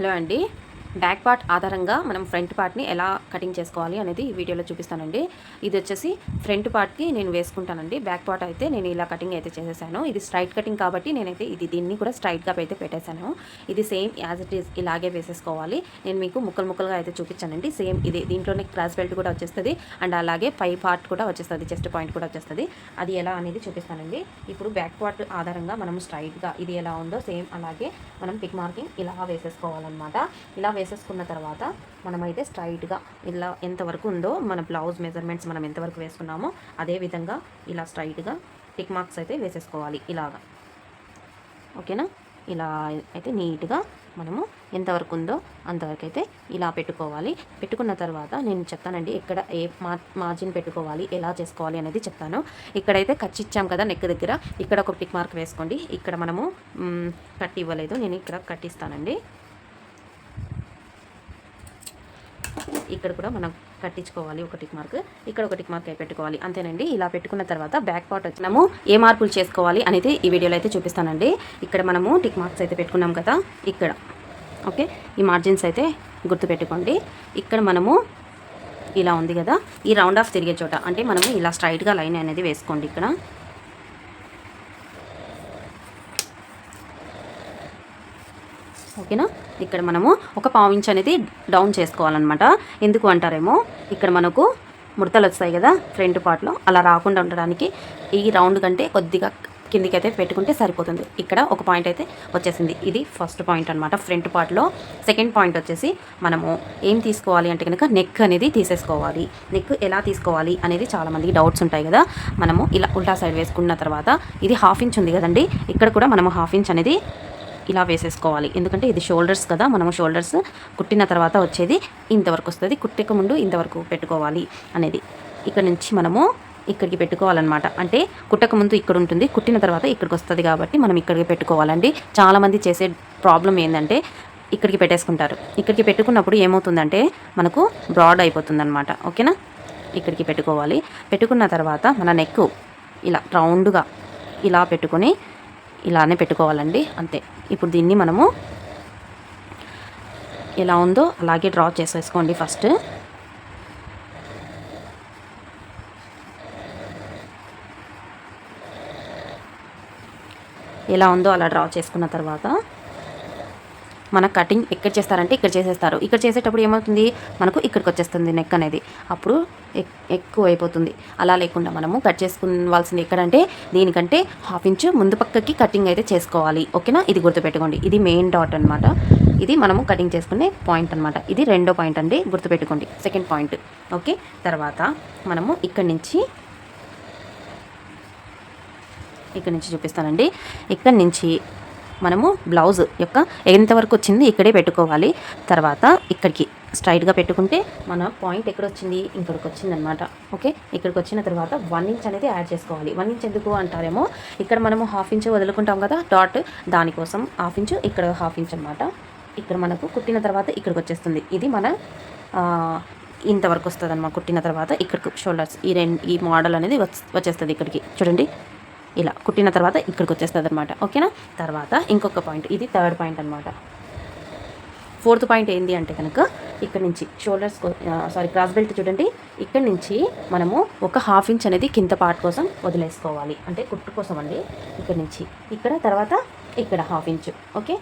Hello అండి. Back part ఆధారంగా మనం ఫ్రంట్ పార్ట్ని ఎలా కటింగ్ చేసుకోవాలి అనేది ఈ వీడియోలో చూపిస్తానండి. ఇది వచ్చేసి ఫ్రంట్ పార్ట్కి నేను వేసుకుంటానండి. బ్యాక్ పార్ట్ అయితే నేను ఇలా కటింగ్ అయితే చేసేసాను. ఇది స్ట్రైట్ కటింగ్ కాబట్టి నేనైతే ఇది దీన్ని కూడా స్ట్రైట్గా అయితే పెట్టేశాను. ఇది సేమ్ యాజ్ ఇట్ ఈస్ ఇలాగే వేసేసుకోవాలి. నేను మీకు ముక్కలు ముక్కలుగా అయితే చూపించానండి. సేమ్ ఇది దీంట్లోనే క్రాస్ బెల్ట్ కూడా వచ్చేస్తుంది. అండ్ అలాగే పై పార్ట్ కూడా వచ్చేస్తుంది. చెస్ట్ పాయింట్ కూడా వచ్చేస్తుంది. అది ఎలా అనేది చూపిస్తానండి. ఇప్పుడు బ్యాక్ పార్ట్ ఆధారంగా మనం స్ట్రైట్గా ఇది ఎలా ఉందో సేమ్ అలాగే మనం పిక్ మార్కింగ్ ఇలా వేసేసుకోవాలన్నమాట. ఇలా వేసేసుకున్న తర్వాత మనమైతే స్ట్రైట్గా ఇలా ఎంతవరకు ఉందో మన బ్లౌజ్ మెజర్మెంట్స్ మనం ఎంతవరకు వేసుకున్నామో అదే విధంగా ఇలా స్ట్రైట్గా టిక్ మార్క్స్ అయితే వేసేసుకోవాలి ఇలాగా. ఓకేనా? ఇలా అయితే నీట్గా మనము ఎంతవరకు ఉందో అంతవరకు అయితే ఇలా పెట్టుకోవాలి. పెట్టుకున్న తర్వాత నేను చెప్తానండి ఎక్కడ ఏ మార్జిన్ పెట్టుకోవాలి ఎలా చేసుకోవాలి అనేది చెప్తాను. ఇక్కడైతే కట్ ఇచ్చాం కదా నెక్ దగ్గర ఇక్కడ ఒక టిక్ మార్క్ వేసుకోండి. ఇక్కడ మనము కట్ ఇవ్వలేదు నేను ఇక్కడ కట్టిస్తానండి ఇక్కడ కూడా మనం కట్టించుకోవాలి. ఒక టిక్ మార్క్. ఇక్కడ ఒక టిక్ మార్క్ అయి పెట్టుకోవాలి. అంతేనండి. ఇలా పెట్టుకున్న తర్వాత బ్యాక్ పార్ట్ వచ్చినాము ఏ మార్పులు చేసుకోవాలి అనేది ఈ వీడియోలో అయితే చూపిస్తానండి. ఇక్కడ మనము టిక్ మార్క్స్ అయితే పెట్టుకున్నాం కదా. ఇక్కడ. ఓకే? ఈ మార్జిన్స్ అయితే గుర్తుపెట్టుకోండి. ఇక్కడ మనము ఇలా ఉంది కదా. ఈ రౌండ్ ఆఫ్ తిరిగే చోట. అంటే మనము ఇలా స్ట్రైట్గా లైన్ అనేది వేసుకోండి ఇక్కడ. ఓకేనా? ఇక్కడ మనము ఒక పావు ఇంచ్ అనేది డౌన్ చేసుకోవాలన్నమాట. ఎందుకు అంటారేమో? ఇక్కడ మనకు ముడతలు వస్తాయి కదా ఫ్రంట్ పార్ట్లో అలా రాకుండా ఉండడానికి ఈ రౌండ్ కంటే కొద్దిగా కిందికి అయితే పెట్టుకుంటే సరిపోతుంది. ఇక్కడ ఒక పాయింట్ అయితే వచ్చేసింది. ఇది ఫస్ట్ పాయింట్ అనమాట ఫ్రంట్ పార్ట్లో సెకండ్ పాయింట్ వచ్చేసి మనము ఏం తీసుకోవాలి అంటే కనుక నెక్ అనేది తీసేసుకోవాలి. నెక్ ఎలా తీసుకోవాలి అనేది చాలామందికి డౌట్స్ ఉంటాయి కదా. మనము ఇలా ఉల్టా సైడ్ వేసుకున్న తర్వాత ఇది హాఫ్ ఇంచ్ ఉంది కదండి. ఇక్కడ కూడా మనము హాఫ్ ఇంచ్ అనేది ఇలా వేసేసుకోవాలి. ఎందుకంటే ఇది షోల్డర్స్ కదా మనము షోల్డర్స్ కుట్టిన తర్వాత వచ్చేది ఇంతవరకు వస్తుంది. కుట్టక ముందు ఇంతవరకు పెట్టుకోవాలి అనేది. ఇక్కడ నుంచి మనము ఇక్కడికి పెట్టుకోవాలన్నమాట. అంటే కుట్టక ముందు ఇక్కడ ఉంటుంది కుట్టిన తర్వాత ఇక్కడికి వస్తుంది కాబట్టి మనం ఇక్కడికి పెట్టుకోవాలండి. చాలామంది చేసే ప్రాబ్లం ఏంటంటే ఇక్కడికి పెట్టేసుకుంటారు. ఇక్కడికి పెట్టుకున్నప్పుడు ఏమవుతుందంటే మనకు బ్రాడ్ అయిపోతుంది అనమాట ఓకేనా? ఇక్కడికి పెట్టుకోవాలి. పెట్టుకున్న తర్వాత మన నెక్ ఇలా రౌండ్గా ఇలా పెట్టుకొని ఇలానే పెట్టుకోవాలండి అంతే. ఇప్పుడు దీన్ని మనము ఎలా ఉందో అలాగే డ్రా చేసేసుకోండి ఫస్ట్. ఎలా ఉందో అలా డ్రా చేసుకున్న తర్వాత మన కటింగ్ ఎక్కడ చేస్తారంటే ఇక్కడ చేసేస్తారు. ఇక్కడ చేసేటప్పుడు ఏమవుతుంది? మనకు ఇక్కడికి వచ్చేస్తుంది నెక్ అనేది. అప్పుడు ఎక్- ఎక్కువ అయిపోతుంది అలా లేకుండా మనము కట్ చేసుకోవాల్సింది ఎక్కడంటే దీనికంటే హాఫ్ ఇంచ్ ముందు పక్కకి కటింగ్ అయితే చేసుకోవాలి. ఓకేనా? ఇది గుర్తుపెట్టుకోండి. ఇది మెయిన్ డాట్ అనమాట ఇది మనము కటింగ్ చేసుకునే పాయింట్ అనమాట ఇది రెండో పాయింట్ అండి. గుర్తుపెట్టుకోండి. Second point okay? తర్వాత మనము ఇక్కడి నుంచి ఇక్కడ నుంచి చూపిస్తానండి. ఇక్కడ నుంచి మనము బ్లౌజ్ యొక్క ఎంతవరకు వచ్చింది ఇక్కడే పెట్టుకోవాలి. తర్వాత ఇక్కడికి స్ట్రైట్గా పెట్టుకుంటే మన పాయింట్ ఎక్కడ వచ్చింది? ఇక్కడికి వచ్చింది అనమాట ఓకే ఇక్కడికి వచ్చిన తర్వాత వన్ ఇంచ్ అనేది యాడ్ చేసుకోవాలి. వన్ ఇంచ్ ఎందుకు అంటారేమో? ఇక్కడ మనము హాఫ్ ఇంచ్ వదులుకుంటాం కదా డాట్ దానికోసం హాఫ్ ఇంచ్ ఇక్కడ హాఫ్ ఇంచ్ అనమాట ఇక్కడ మనకు కుట్టిన తర్వాత ఇక్కడికి వచ్చేస్తుంది. ఇది మన ఇంతవరకు వస్తుంది అనమాట కుట్టిన తర్వాత ఇక్కడికి షోల్డర్స్ ఈ రెండు ఈ మోడల్ అనేది వచ్చేస్తుంది ఇక్కడికి. చూడండి. ఇలా కుట్టిన తర్వాత ఇక్కడికి వచ్చేస్తుంది అనమాట ఓకేనా? తర్వాత ఇంకొక పాయింట్. ఇది థర్డ్ పాయింట్ అనమాట ఫోర్త్ పాయింట్ ఏంటి అంటే కనుక ఇక్కడ నుంచి షోల్డర్స్ సారీ క్రాస్ బెల్ట్ చూడండి. ఇక్కడ నుంచి మనము ఒక హాఫ్ ఇంచ్ అనేది కింద పార్ట్ కోసం వదిలేసుకోవాలి. అంటే కుట్టు కోసం అండి. ఇక్కడ నుంచి. ఇక్కడ తర్వాత ఇక్కడ హాఫ్ ఇంచ్. ఓకే?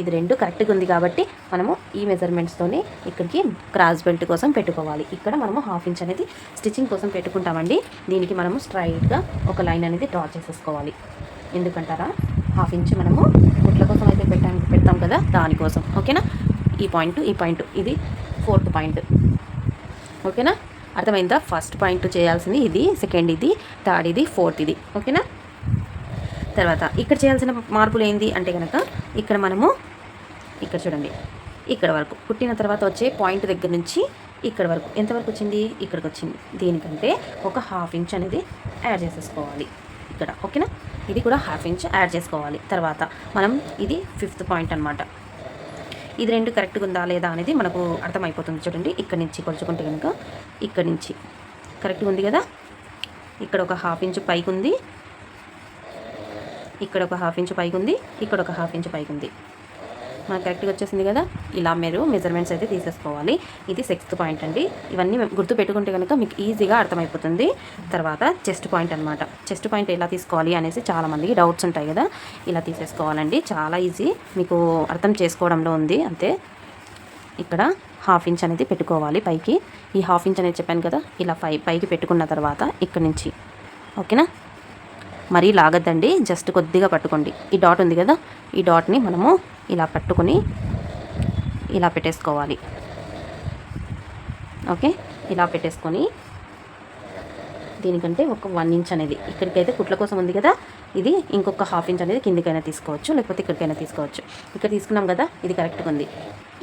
ఇది రెండు కరెక్ట్గా ఉంది కాబట్టి మనము ఈ మెజర్మెంట్స్తోనే ఇక్కడికి క్రాస్ బెల్ట్ కోసం పెట్టుకోవాలి. ఇక్కడ మనము హాఫ్ ఇంచ్ అనేది స్టిచ్చింగ్ కోసం పెట్టుకుంటామండి. దీనికి మనము స్ట్రైట్గా ఒక లైన్ అనేది డ్రా చేసేసుకోవాలి. ఎందుకంటారా? హాఫ్ ఇంచ్ మనము గుట్ల కోసం అయితే పెట్టాం పెడతాం కదా దానికోసం. ఓకేనా? ఈ పాయింట్ ఈ పాయింట్ ఇది ఫోర్త్ పాయింట్ ఓకేనా? అర్థమైందా? ఫస్ట్ పాయింట్ చేయాల్సింది ఇది సెకండ్ ఇది థర్డ్ ఇది ఫోర్త్ ఇది. ఓకేనా? తర్వాత ఇక్కడ చేయాల్సిన మార్పులు ఏంది అంటే కనుక ఇక్కడ మనము ఇక్కడ చూడండి. ఇక్కడ వరకు పుట్టిన తర్వాత వచ్చే పాయింట్ దగ్గర నుంచి ఇక్కడ వరకు ఎంతవరకు వచ్చింది? ఇక్కడికి వచ్చింది. దీనికంటే ఒక హాఫ్ ఇంచ్ అనేది యాడ్ చేసేసుకోవాలి. ఇక్కడ ఓకేనా? ఇది కూడా హాఫ్ ఇంచ్ యాడ్ చేసుకోవాలి. తర్వాత మనం ఇది ఫిఫ్త్ పాయింట్ అనమాట ఇది రెండు కరెక్ట్గా ఉందా లేదా అనేది మనకు అర్థమైపోతుంది చూడండి. ఇక్కడ నుంచి కొలుచుకుంటే కనుక ఇక్కడ నుంచి కరెక్ట్గా ఉంది కదా? ఇక్కడ ఒక హాఫ్ ఇంచ్ పైకి ఉంది ఇక్కడ ఒక హాఫ్ ఇంచ్ పైకి ఉంది ఇక్కడ ఒక హాఫ్ ఇంచ్ పైకి ఉంది. మనకు కరెక్ట్గా వచ్చేసింది కదా? ఇలా మీరు మెజర్మెంట్స్ అయితే తీసేసుకోవాలి. ఇది సిక్స్త్ పాయింట్ అండి. ఇవన్నీ మేము గుర్తు పెట్టుకుంటే కనుక మీకు ఈజీగా అర్థమైపోతుంది. తర్వాత చెస్ట్ పాయింట్ అనమాట చెస్ట్ పాయింట్ ఎలా తీసుకోవాలి అనేసి చాలామందికి డౌట్స్ ఉంటాయి కదా? ఇలా తీసేసుకోవాలండి. చాలా ఈజీ మీకు అర్థం చేసుకోవడంలో ఉంది. అంతే. ఇక్కడ హాఫ్ ఇంచ్ అనేది పెట్టుకోవాలి పైకి. ఈ హాఫ్ ఇంచ్ అనేది చెప్పాను కదా? ఇలా పై పైకి పెట్టుకున్న తర్వాత ఇక్కడ నుంచి. ఓకేనా మరీ లాగద్దండి. జస్ట్ కొద్దిగా పట్టుకోండి. ఈ డాట్ ఉంది కదా ఈ డాట్ని మనము ఇలా పట్టుకొని ఇలా పెట్టేసుకోవాలి. ఓకే ఇలా పెట్టేసుకొని దీనికంటే ఒక వన్ ఇంచ్ అనేది. ఇక్కడికైతే కుట్ల కోసం ఉంది కదా ఇది ఇంకొక హాఫ్ ఇంచ్ అనేది కిందికైనా తీసుకోవచ్చు లేకపోతే ఇక్కడికైనా తీసుకోవచ్చు. ఇక్కడ తీసుకున్నాం కదా ఇది కరెక్ట్గా ఉంది.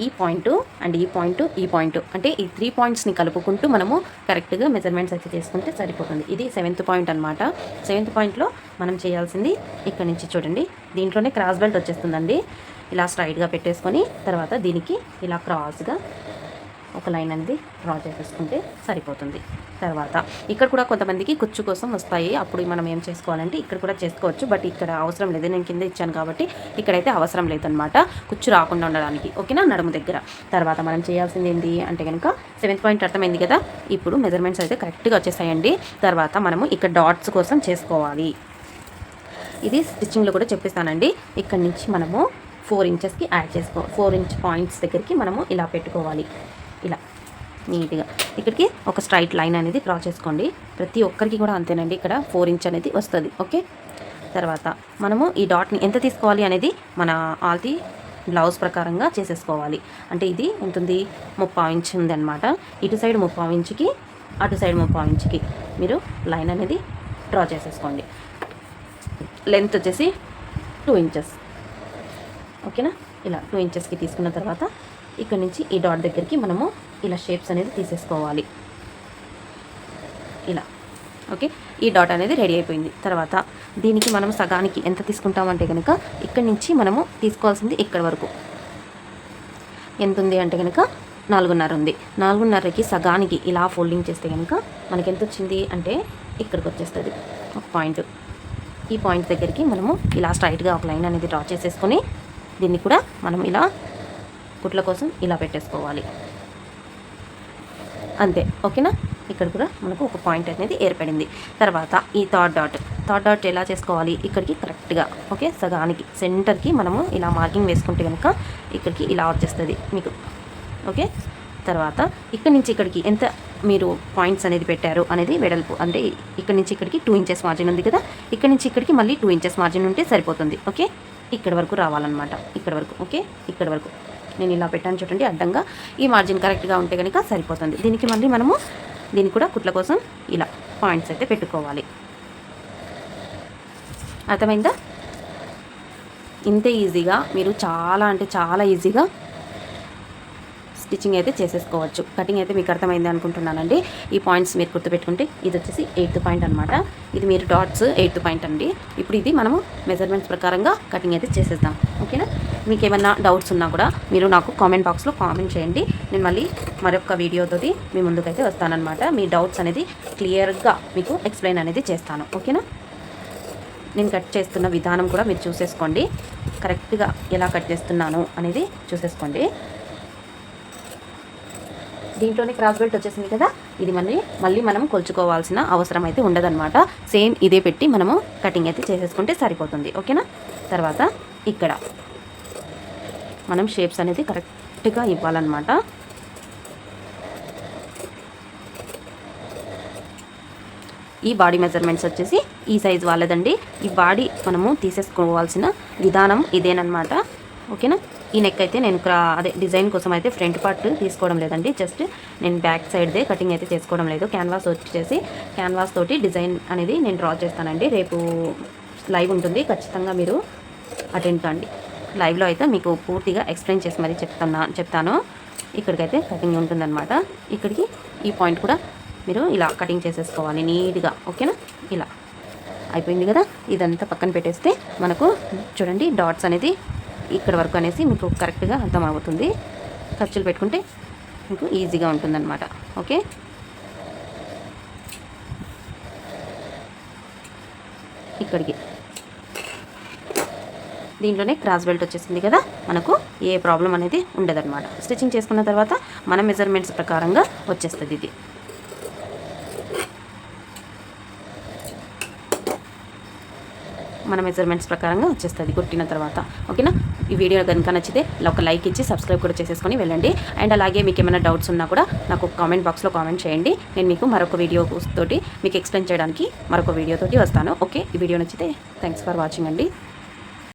ఈ పాయింట్ అండ్ ఈ పాయింట్ ఈ పాయింట్ అంటే ఈ త్రీ పాయింట్స్ని కలుపుకుంటూ మనము కరెక్ట్గా మెజర్మెంట్స్ అయితే చేసుకుంటే సరిపోతుంది. ఇది సెవెంత్ పాయింట్ అనమాట సెవెంత్ పాయింట్లో మనం చేయాల్సింది ఇక్కడ నుంచి చూడండి. దీంట్లోనే క్రాస్ బెల్ట్ వచ్చేస్తుందండి. ఇలా స్ట్రైట్గా పెట్టేసుకొని తర్వాత దీనికి ఇలా క్రాస్గా ఒక లైన్ అనేది డ్రా చేసేసుకుంటే సరిపోతుంది. తర్వాత ఇక్కడ కూడా కొంతమందికి కుచ్చు కోసం వస్తాయి. అప్పుడు మనం ఏం చేసుకోవాలంటే ఇక్కడ కూడా చేసుకోవచ్చు. బట్ ఇక్కడ అవసరం లేదు. నేను కింద ఇచ్చాను కాబట్టి ఇక్కడైతే అవసరం లేదనమాట కుచ్చు రాకుండా ఉండడానికి. ఓకేనా? నడుము దగ్గర. తర్వాత మనం చేయాల్సింది ఏంటి అంటే కనుక సెవెంత్ పాయింట్ అర్థమైంది కదా? ఇప్పుడు మెజర్మెంట్స్ అయితే కరెక్ట్గా వచ్చేసాయండి. తర్వాత మనము ఇక్కడ డాట్స్ కోసం చేసుకోవాలి. ఇది స్టిచ్చింగ్లో కూడా చెప్పిస్తానండి. ఇక్కడ నుంచి మనము ఫోర్ ఇంచెస్కి యాడ్ చేసుకో ఫోర్ ఇంచ్ పాయింట్స్ దగ్గరికి మనము ఇలా పెట్టుకోవాలి. ఇలా నీట్గా. ఇక్కడికి ఒక స్ట్రైట్ లైన్ అనేది డ్రా చేసుకోండి. ప్రతి ఒక్కరికి కూడా అంతేనండి. ఇక్కడ ఫోర్ ఇంచ్ అనేది వస్తుంది. ఓకే? తర్వాత మనము ఈ డాట్ని ఎంత తీసుకోవాలి అనేది మన ఆల్ది బ్లౌజ్ ప్రకారంగా చేసేసుకోవాలి. అంటే ఇది ఉంటుంది ముప్పావు ఇంచ్ ఉందన్నమాట. ఇటు సైడ్ ముప్పావు ఇంచుకి అటు సైడ్ ముప్పావు ఇంచుకి మీరు లైన్ అనేది డ్రా చేసేసుకోండి. లెంత్ వచ్చేసి టూ ఇంచెస్. ఓకేనా? ఇలా టూ ఇంచెస్కి తీసుకున్న తర్వాత ఇక్కడ నుంచి ఈ డాట్ దగ్గరికి మనము ఇలా షేప్స్ అనేది తీసేసుకోవాలి. ఇలా. ఓకే ఈ డాట్ అనేది రెడీ అయిపోయింది. తర్వాత దీనికి మనం సగానికి ఎంత తీసుకుంటామంటే కనుక ఇక్కడ నుంచి మనము తీసుకోవాల్సింది ఇక్కడ వరకు. ఎంత ఉంది అంటే కనుక నాలుగున్నర ఉంది. నాలుగున్నరకి సగానికి ఇలా ఫోల్డింగ్ చేస్తే కనుక మనకి ఎంత వచ్చింది అంటే ఇక్కడికి వచ్చేస్తుంది. ఒక పాయింట్ ఈ పాయింట్ దగ్గరికి మనము ఇలా స్ట్రైట్గా ఒక లైన్ అనేది డ్రా చేసేసుకొని దీన్ని కూడా మనం ఇలా కుట్ల కోసం ఇలా పెట్టేసుకోవాలి. అంతే ఓకేనా? ఇక్కడ కూడా మనకు ఒక పాయింట్ అనేది ఏర్పడింది. తర్వాత ఈ థర్డ్ డాట్. థర్డ్ డాట్ ఎలా చేసుకోవాలి? ఇక్కడికి కరెక్ట్గా ఓకే? సగానికి సెంటర్కి మనము ఇలా మార్కింగ్ వేసుకుంటే కనుక ఇక్కడికి ఇలా వచ్చేస్తుంది మీకు ఓకే? తర్వాత ఇక్కడ నుంచి ఇక్కడికి ఎంత మీరు పాయింట్స్ అనేది పెట్టారు అనేది వెడల్పు. అంటే ఇక్కడ నుంచి ఇక్కడికి టూ ఇంచెస్ మార్జిన్ ఉంది కదా? ఇక్కడ నుంచి ఇక్కడికి మళ్ళీ టూ ఇంచెస్ మార్జిన్ ఉంటే సరిపోతుంది ఓకే? ఇక్కడ వరకు రావాలన్నమాట. ఇక్కడ వరకు ఓకే? ఇక్కడ వరకు. నేను ఇలా పెట్టాను చూడండి అడ్డంగా. ఈ మార్జిన్ కరెక్ట్గా ఉంటే కనుక సరిపోతుంది. దీనికి మళ్ళీ మనము దీన్ని కూడా కుట్ల కోసం ఇలా పాయింట్స్ అయితే పెట్టుకోవాలి. అర్థమైందా? ఇంతే ఈజీగా మీరు చాలా అంటే చాలా ఈజీగా స్టిచ్చింగ్ అయితే చేసేసుకోవచ్చు. కటింగ్ అయితే మీకు అర్థమైంది అనుకుంటున్నానండి. ఈ పాయింట్స్ మీరు గుర్తుపెట్టుకుంటే ఇది వచ్చేసి ఎయిత్ పాయింట్ అనమాట ఇది మీరు డాట్స్ ఎయిత్ పాయింట్ అండి. ఇప్పుడు ఇది మనము మెజర్మెంట్స్ ప్రకారంగా కటింగ్ అయితే చేసేద్దాం. ఓకేనా మీకు ఏమైనా డౌట్స్ ఉన్నా కూడా మీరు నాకు కామెంట్ బాక్స్లో కామెంట్ చేయండి. నేను మళ్ళీ మరొక వీడియోతోటి మీ ముందుకైతే వస్తానమాట మీ డౌట్స్ అనేది క్లియర్గా మీకు ఎక్స్ప్లెయిన్ అనేది చేస్తాను. ఓకేనా? నేను కట్ చేస్తున్న విధానం కూడా మీరు చూసేసుకోండి. కరెక్ట్గా ఎలా కట్ చేస్తున్నాను అనేది చూసేసుకోండి. దీంట్లోనే క్రాస్ బెల్ట్ వచ్చేసింది కదా? ఇది మళ్ళీ మళ్ళీ మనం కొలుచుకోవాల్సిన అవసరం అయితే ఉండదన్నమాట. సేమ్ ఇదే పెట్టి మనము కటింగ్ అయితే చేసేసుకుంటే సరిపోతుంది. ఓకేనా? తర్వాత ఇక్కడ. మనం షేప్స్ అనేది కరెక్ట్గా ఇవ్వాలన్నమాట. ఈ బాడీ మెజర్మెంట్స్ వచ్చేసి ఈ సైజ్ వాళ్ళదండి. ఈ బాడీ మనము తీసేసుకోవాల్సిన విధానం ఇదేనమాట ఓకేనా? ఈ నెక్ అయితే నేను క్రా- అదే డిజైన్ కోసం అయితే ఫ్రంట్ పార్ట్ తీసుకోవడం లేదండి. జస్ట్ నేను బ్యాక్ సైడ్దే కటింగ్ అయితే చేసుకోవడం లేదు. క్యాన్వాస్ వచ్చేసి క్యాన్వాస్ తోటి డిజైన్ అనేది నేను డ్రా చేస్తానండి. రేపు లైవ్ ఉంటుంది. ఖచ్చితంగా మీరు అటెండ్ కండి. లైవ్లో అయితే మీకు పూర్తిగా ఎక్స్ప్లెయిన్ చేసి మరీ చెప్తాను చెప్తాను. ఇక్కడికైతే కటింగ్ ఉంటుందన్నమాట. ఇక్కడికి ఈ పాయింట్ కూడా మీరు ఇలా కటింగ్ చేసేసుకోవాలి నీట్గా ఓకేనా? ఇలా అయిపోయింది కదా? ఇదంతా పక్కన పెట్టేస్తే మనకు చూడండి డాట్స్ అనేది ఇక్కడ వరకు అనేసి మీకు కరెక్ట్గా అర్థం అవుతుంది. ఖర్చులు పెట్టుకుంటే మీకు ఈజీగా ఉంటుందన్నమాట. ఓకే? ఇక్కడికి. దీంట్లోనే క్రాస్ బెల్ట్ వచ్చేసింది కదా మనకు ఏ ప్రాబ్లం అనేది ఉండదన్నమాట. స్టిచ్చింగ్ చేసుకున్న తర్వాత మన మెజర్మెంట్స్ ప్రకారంగా వచ్చేస్తుంది ఇది. మన మెజర్మెంట్స్ ప్రకారంగా వచ్చేస్తుంది కుట్టిన తర్వాత. ఓకేనా? ఈ వీడియో కనుక నచ్చితే ఒక లైక్ ఇచ్చి సబ్స్క్రైబ్ కూడా చేసేసుకొని వెళ్ళండి. అండ్ అలాగే మీకు ఏమైనా డౌట్స్ ఉన్నా కూడా నాకు కామెంట్ బాక్స్లో కామెంట్ చేయండి. నేను మీకు మరొక వీడియో తోటి మీకు ఎక్స్ప్లెయిన్ చేయడానికి మరొక వీడియో తోటి వస్తాను. ఓకే? ఈ వీడియో నచ్చితే థ్యాంక్స్ ఫర్ వాచింగ్ అండి.